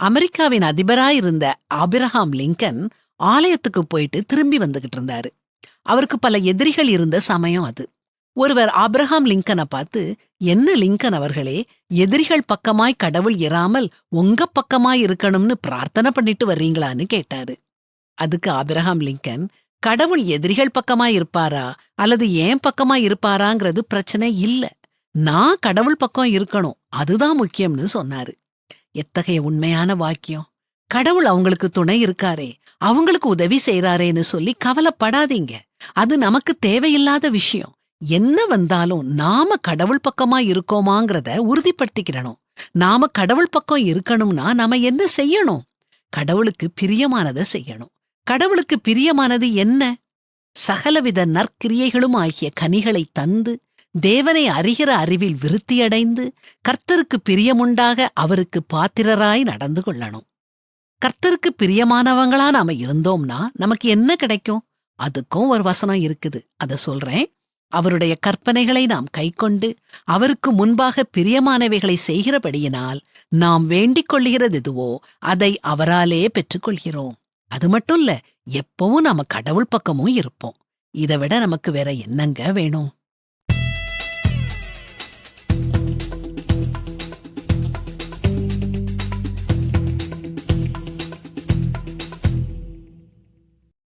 அமெரிக்காவின் அதிபராயிருந்த ஆபிரஹாம் லிங்கன் ஆலயத்துக்கு போயிட்டு திரும்பி வந்துகிட்டு இருந்தாரு. அவருக்கு பல எதிரிகள் இருந்த சமயம் அது. ஒருவர் ஆப்ரஹாம் லிங்கனை பார்த்து என்ன லிங்கன் அவர்களே எதிரிகள் பக்கமாய் கடவுள் இராமல் உங்க பக்கமாய் இருக்கணும்னு பிரார்த்தனை பண்ணிட்டு வர்றீங்களான்னு கேட்டாரு. அதுக்கு ஆபிரஹாம் லிங்கன் கடவுள் எதிரிகள் பக்கமாய் இருப்பாரா? அல்லது ஏன் பக்கமாய் இருப்பாராங்கிறது பிரச்சனை இல்ல. நான் கடவுள் பக்கம் இருக்கணும். அதுதான் முக்கியம்னு சொன்னாரு. எத்தகைய உண்மையான வாக்கியம்? கடவுள் அவங்களுக்கு துணை இருக்காரே அவங்களுக்கு உதவி செய்யறாரேன்னு சொல்லி கவலைப்படாதீங்க. அது நமக்கு தேவையில்லாத விஷயம். என்ன வந்தாலும் நாம கடவுள் பக்கமா இருக்கோமாங்கிறத உறுதிப்படுத்திக்கிறணும் நாம கடவுள் பக்கம் இருக்கணும்னா நாம என்ன செய்யணும்? கடவுளுக்கு பிரியமானதை செய்யணும். கடவுளுக்கு பிரியமானது என்ன? சகலவித நற்கிரியைகளும் ஆகிய கனிகளை தந்து தேவனை அறிகிற அறிவில் விருத்தியடைந்து கர்த்தருக்கு பிரியமுண்டாக அவருக்கு பாத்திரராய் நடந்து கொள்ளணும். கர்த்தருக்கு பிரியமானவங்களா நாம இருந்தோம்னா நமக்கு என்ன கிடைக்கும்? அதுக்கும் ஒரு வசனம் இருக்குது. அத சொல்றேன். அவருடைய கற்பனைகளை நாம் கைக்கொண்டு அவருக்கு முன்பாக பிரியமானவைகளை செய்கிறபடியினால் நாம் வேண்டிக் கொள்கிறது எதுவோ அதை அவராலே பெற்றுக்கொள்கிறோம் அது மட்டும் இல்ல எப்பவும் நாம கடவுள் பக்கமும் இருப்போம். இதை விட நமக்கு வேற என்னங்க வேணும்?